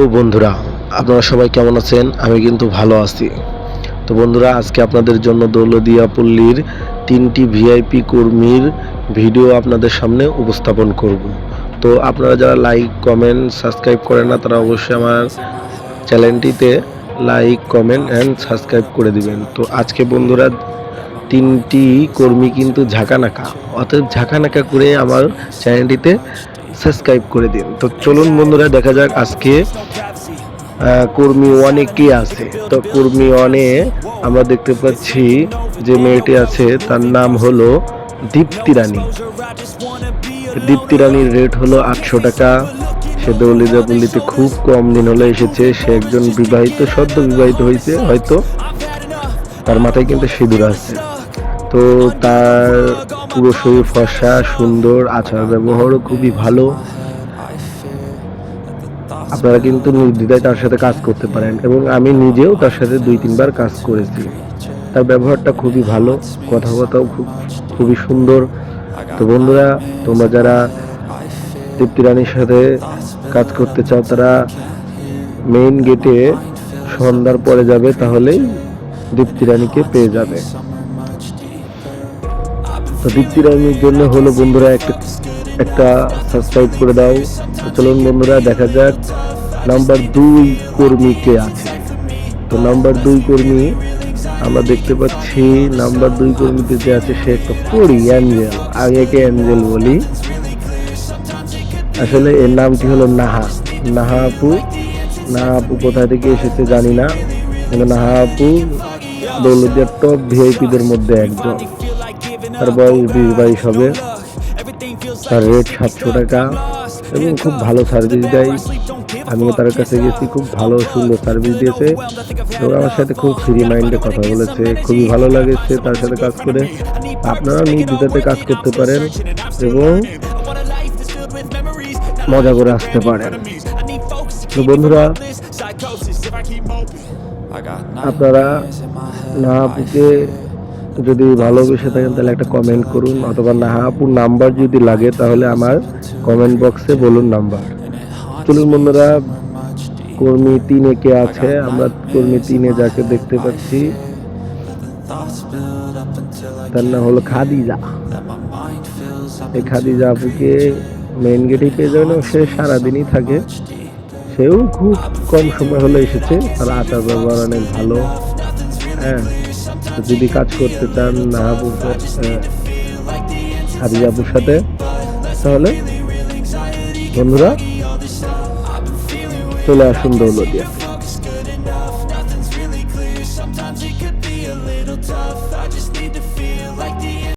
তো বন্ধুরা, আপনারা সবাই কেমন আছেন? আমি কিন্তু ভালো আছি। তো বন্ধুরা, আজকে আপনাদের জন্য দৌলদিয়া পল্লীর তিনটি ভিআইপি কর্মীর ভিডিও আপনাদের সামনে উপস্থাপন করব। তো আপনারা যারা লাইক, কমেন্ট, সাবস্ক্রাইব করেন না, তারা অবশ্যই আমার চ্যানেলটিতে লাইক, কমেন্ট, অ্যান্ড সাবস্ক্রাইব করে দিবেন। তো আজকে বন্ধুরা, তিনটি কর্মী কিন্তু ঝাঁকানাকা। অর্থাৎ ঝাঁকানাকা করে আমার চ্যানেলটিতে সাবস্ক্রাইব করে দিন। তো চলুন বন্ধুরা, দেখা যাক আজকে কর্মী ওয়ানে কে আছে। তো কর্মী ওয়ানে আমরা দেখতে পাচ্ছি যে মেয়েটি আছে, তার নাম হলো দীপ্তি রানী। দীপ্তি রানীর রেট হলো আটশো টাকা। সে দৌলিদা পল্লীতে খুব কম দিন হলে এসেছে। সে একজন বিবাহিত, সদ্য বিবাহিত হয়েছে, হয়তো। তার মাথায় কিন্তু সিঁদুর আছে। তো তার পুরো শরীর ফর্সা, সুন্দর আচার ব্যবহারও খুবই ভালো। আপনারা কিন্তু নির্দ্বিধায় তার সাথে কাজ করতে পারেন এবং আমি নিজেও তার সাথে দুই, তিনবার কাজ করেছি। তার ব্যবহারটা খুবই ভালো, কথাবার্তাও খুব, খুবই সুন্দর। তো বন্ধুরা, তোমরা যারা দীপ্তি রানীর সাথে কাজ করতে চাও, তারা মেইন গেটে সন্ধ্যার পরে যাবে, তাহলেই দীপ্তি রানীকে পেয়ে যাবে। তো দীপ্তি রানীর জন্য হলো বন্ধুরা একটা একটা সাবস্ক্রাইব করে দাও। চলুন বন্ধুরা, দেখা যাক নাম্বার দুই কর্মী কে আছে। তো নাম্বার দুই কর্মী, আমরা দেখতে পাচ্ছি নাম্বার দুই কর্মীতে যে আছে সে একটা পড়ি অ্যাঞ্জেল। আগেকে অ্যাঞ্জেল বলি। আসলে এর নামটি হলো নাহা? নাহা আপু? নাহা আপু কোথা থেকে এসেছে জানি না। কিন্তু নাহা আপু দৌলতিয়ার টপ ভিআইপিদের মধ্যে একজন। তার বয়স বিশ বাইশ হবে। তার রেট সাতশো টাকা এবং খুব ভালো সার্ভিস দেয়। আমিও তার কাছে গেছি, খুব ভালো, সুন্দর সার্ভিস দিয়েছে। এবং আমার সাথে খুব ফ্রি মাইন্ডে কথা বলেছে। খুবই ভালো লাগেছে তার সাথে কাজ করে। আপনারা নির্দ্বিধাতে কাজ করতে পারেন এবং মজা করে আসতে পারেন। তো বন্ধুরা, আপনারা নাহাপুকে যদি ভালোবেসে থাকেন তাহলে একটা কমেন্ট করুন, অথবা না নাহাপুর নাম্বার যদি লাগে তাহলে আমার কমেন্ট বক্সে বলুন নাম্বার চলুন বন্ধুরা, কর্মী তিনে কে আছে? আমরা কর্মী তিনে যাকে দেখতে পাচ্ছি। তার নাম হলো খাদিজা। এই খাদিজা আপুকে মেইন গেটেই পেয়ে যাবেন এবং সে সারাদিনই থাকে। সেও খুব কম সময় হলে এসেছে, তার আচার ব্যবহার অনেক ভালো। হ্যাঁ। যদি কাজ করতে চান নাহাবুর হাবিজাবুর সাথে তাহলে বন্ধুরা চলে আসুন দৌলতিয়া